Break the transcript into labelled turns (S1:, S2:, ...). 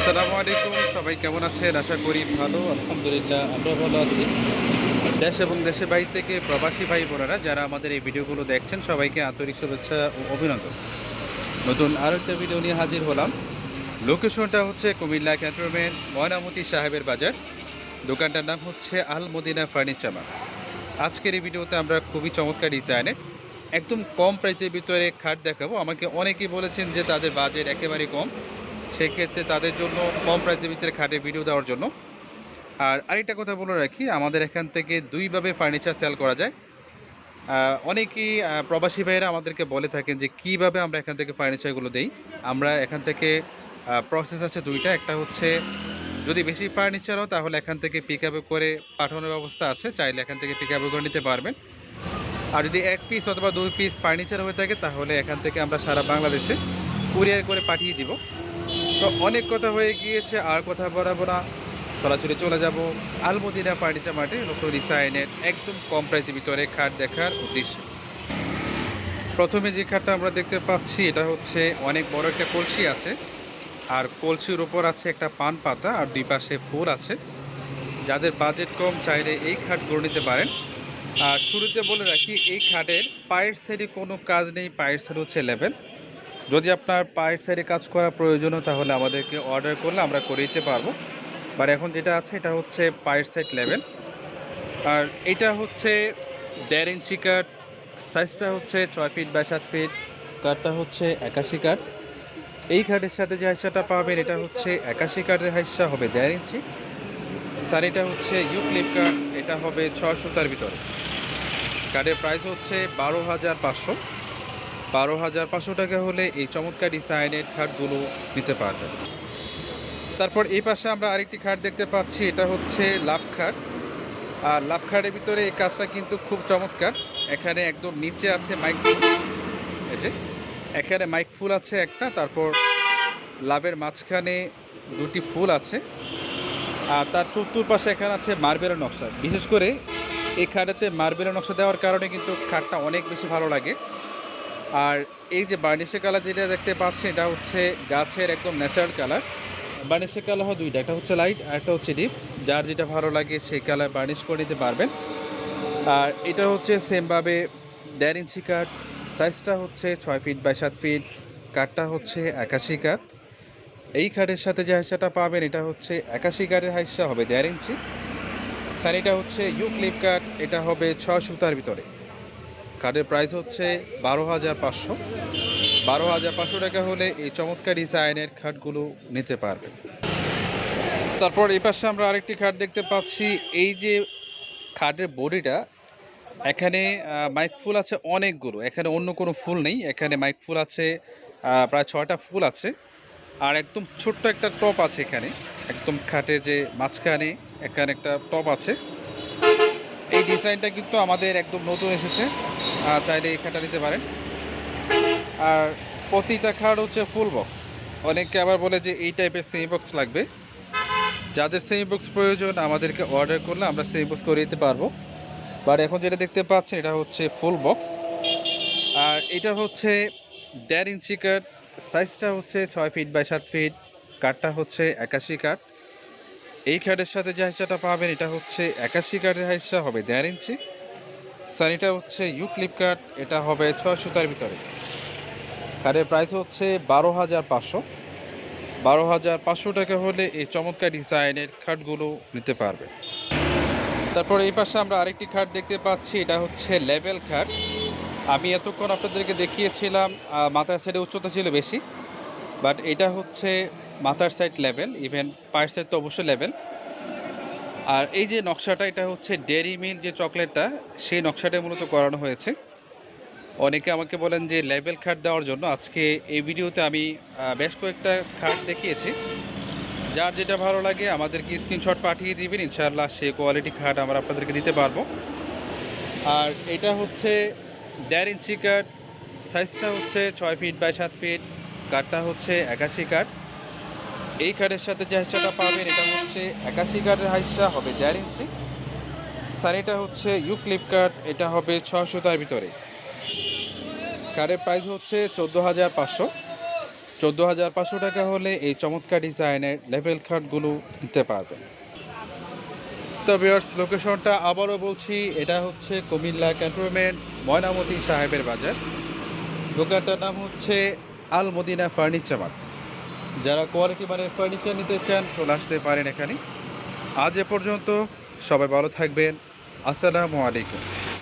S1: আসসালামু আলাইকুম, সবাই কেমন আছেন? আশা করি ভালো, আলহামদুলিল্লাহ, আমরা ভালো আছি। দেশ এবং দেশের বাইরে থেকে প্রবাসী ভাই বোনেরা যারা আমাদের এই ভিডিওগুলো দেখছেন, সবাইকে আন্তরিক শুভেচ্ছা ও অভিনন্দন। নতুন আরও একটা ভিডিও নিয়ে হাজির হলাম। লোকেশনটা হচ্ছে কুমিল্লা ক্যান্টনমেন্ট, ময়নামতি সাহেবের বাজার। দোকানটার নাম হচ্ছে আল মদিনা ফার্নিচার আজকের এই ভিডিওতে আমরা খুবই চমৎকার ডিজাইনের, একদম কম প্রাইসের ভিতরে খাট দেখাবো। আমাকে অনেকেই বলেছেন যে তাদের বাজেট একেবারে কম। সেক্ষেত্রে তাদের জন্য কম প্রাইসের ভিতরে খাটে ভিডিও দেওয়ার জন্য। আর আরেকটা কথা বলে রাখি, আমাদের এখান থেকে দুইভাবে ফার্নিচার সেল করা যায়। অনেকেই প্রবাসী ভাইয়েরা আমাদেরকে বলে থাকেন যে কীভাবে আমরা এখান থেকে ফার্নিচারগুলো দেই। আমরা এখান থেকে প্রসেস আছে দুইটা। একটা হচ্ছে, যদি বেশি ফার্নিচার হয়, তাহলে এখান থেকে পিক করে পাঠানোর ব্যবস্থা আছে। চাইলে এখান থেকে পিক করে নিতে পারবেন। আর যদি এক পিস অথবা দুই পিস ফার্নিচার হয়ে থাকে, তাহলে এখান থেকে আমরা সারা বাংলাদেশে কুরিয়ার করে পাঠিয়ে দিব। তো অনেক কথা হয়ে গিয়েছে, আর কথা বলাবো না। সরাসরি চলে যাব। আলমদিনা ফার্নিচার মার্টে নতুন ডিজাইনের একদম কম প্রাইসের ভিতরে খাট দেখার উদ্দেশ্যে। প্রথমে যে খাটটা আমরা দেখতে পাচ্ছি, এটা হচ্ছে অনেক বড় একটা কলসি আছে। আর কলসির উপর আছে একটা পান পাতা, আর দুই পাশে ফুল আছে। যাদের বাজেট কম, চাইলে এই খাট করে নিতে পারেন। আর শুরুতে বলে রাখি, এই খাটের পায়ের সাইডে কোনো কাজ নেই, পায়ের সাইড হচ্ছে লেভেল যদি আপনার পায়ের সাইডে কাজ করার প্রয়োজন তাহলে আমাদেরকে অর্ডার করলে আমরা করে দিতে পারব। বাট এখন যেটা আছে, এটা হচ্ছে পায়ের সাইড লেভেল আর এটা হচ্ছে দেড় ইঞ্চি কাঠ। সাইজটা হচ্ছে ছয় ফিট বাই সাত ফিট কাঠটা হচ্ছে একাশি কাঠ। এই কাঠের সাথে যে হাইসাটা পাবেন, এটা হচ্ছে একাশি কাঠের হাইসা হবে দেড় ইঞ্চি। এটা হচ্ছে ইউক্লিপ কাঠ। এটা হবে ছশো তার ভিতরে। কাঠের প্রাইস হচ্ছে বারো হাজার পাঁচশো। বারো হাজার পাঁচশো টাকা হলে এই চমৎকার ডিজাইনের খাটগুলো নিতে পারবেন। তারপর এই পাশে আমরা আরেকটি খাট দেখতে পাচ্ছি, এটা হচ্ছে লাভ খাট। আর লাভ খাটের ভিতরে এই কাজটা কিন্তু খুব চমৎকার। এখানে একদম নিচে আছে মাইক এই যে, এখানে মাইক ফুল আছে একটা, তারপর লাভের মাঝখানে দুটি ফুল আছে। আর তার চতুর্পাশে এখানে আছে মার্বেলের নকশা। বিশেষ করে এই খাটেতে মার্বেলের নকশা দেওয়ার কারণে কিন্তু খাটটা অনেক বেশি ভালো লাগে। আর এই যে বার্নিশের কালার যেটা দেখতে পাচ্ছেন এটা হচ্ছে গাছের একদম ন্যাচারাল কালার। বার্নিশের কালার হয় দুইটা, একটা হচ্ছে লাইট আর একটা হচ্ছে ডিপ যার যেটা ভালো লাগে সেই কালার বার্নিশ করে নিতে পারবেন। আর এটা হচ্ছে সেমভাবে দেড় ইঞ্চি কাঠ সাইজটা হচ্ছে ছয় ফিট বাই সাত ফিট কাঠটা হচ্ছে একাশি কাঠ। এই কাঠের সাথে যে হাইসাটা পাবেন, এটা হচ্ছে একাশি কাঠের হাইসা হবে দেড় ইঞ্চি। স্যার এটা হচ্ছে ইউ ক্লিপ কাঠ, এটা হবে ছয় সুতার ভিতরে। কার্ডের প্রাইস হচ্ছে বারো হাজার পাঁচশো। বারো হাজার পাঁচশো টাকা হলে এই চমৎকার ডিজাইনের খাটগুলো নিতে পারবে তারপর এই পাশে আমরা আরেকটি খাট দেখতে পাচ্ছি। এই যে খাটের বডিটা, এখানে মাইক ফুল আছে অনেকগুলো। এখানে অন্য কোনো ফুল নেই। এখানে মাইক ফুল আছে প্রায় ছয়টা ফুল আছে। আর একদম ছোট্ট একটা টপ আছে এখানে। একদম খাটের যে মাঝখানে, এখানে একটা টপ আছে। ডিজাইনটা কিন্তু আমাদের একদম নতুন এসেছে। চাইলে খাটটা নিতে পারেন। আর প্রতিটা খাট হচ্ছে ফুল বক্স অনেকে আবার বলে যে এই টাইপের সেমি বক্স লাগবে। যাদের সেমি বক্স প্রয়োজন, আমাদেরকে অর্ডার করলে আমরা সেমি বক্স করে দিতে পারব। বাট এখন যেটা দেখতে পাচ্ছেন, এটা হচ্ছে ফুল বক্স আর এটা হচ্ছে দেড় ইঞ্চি কাঠ। সাইজটা হচ্ছে ছয় ফিট বাই সাত ফিট কাঠটা হচ্ছে একাশি কাঠ। এই কাঠের সাথে যে হাইসাটা পাবেন, এটা হচ্ছে একাশি কাঠের হাইসা হবে দেড় ইঞ্চি। এটা হচ্ছে ইউ ক্লিপ কাঠ এটা হবে ছয় সুতার ভিতরে। কাঠের প্রাইস হচ্ছে বারো হাজার পাঁচশো। বারো হাজার পাঁচশো টাকা হলে এই চমৎকার ডিজাইনের খাটগুলো নিতে পারবে। তারপর এই পাশে আমরা আরেকটি খাট দেখতে পাচ্ছি, এটা হচ্ছে লেভেল খাট আমি এতক্ষণ আপনাদেরকে দেখিয়েছিলাম মাথার সাইডে উচ্চতা ছিল বেশি। বাট এটা হচ্ছে মাথার সাইড লেভেল ইভেন পায়ের সাইড তো অবশ্যই লেভেল আর এই যে নকশাটা, এটা হচ্ছে ডেরি মিল যে চকলেটটা, সেই নকশাটা মূলত করানো হয়েছে। অনেকে আমাকে বলেন যে লেভেল খাট দেওয়ার জন্য, আজকে এই ভিডিওতে আমি বেশ কয়েকটা খাট দেখিয়েছি। যার যেটা ভালো লাগে, আমাদেরকে স্ক্রিনশট পাঠিয়ে দিবেন, ইনশাআল্লাহ সে কোয়ালিটি খাট আমরা আপনাদেরকে দিতে পারব। আর এটা হচ্ছে দেড় ইঞ্চি কাঠ সাইজটা হচ্ছে ছয় ফিট বাই সাত ফিট কাঠটা হচ্ছে একাশি কাঠ এই কাঠের সাথে যে হাইসাটা পাবেন, এটা হচ্ছে একাশি কাঠের হাইসা হবে দেড় ইঞ্চি। স্যার, এটা হচ্ছে ইউ ক্লিপ কাঠ এটা হবে ছশো তার ভিতরে। কাঠের প্রাইস হচ্ছে চোদ্দ হাজার পাঁচশো। চোদ্দ হাজার পাঁচশো টাকা হলে এই চমৎকার ডিজাইনের লেভেল খাটগুলো নিতে পারবেন। তো ভিউয়ার্স, লোকেশনটা আবারও বলছি, এটা হচ্ছে কুমিল্লা ক্যান্টনমেন্ট ময়নামতি সাহেবের বাজার। দোকানটার নাম হচ্ছে আল মদিনা ফার্নিচার মার্ট। যারা কোয়ালিটি মানে ফার্নিচার নিতে চান চলে আসতে পারেন এখানে। আজ এ পর্যন্ত সবাই ভালো থাকবেন। আসসালামু আলাইকুম।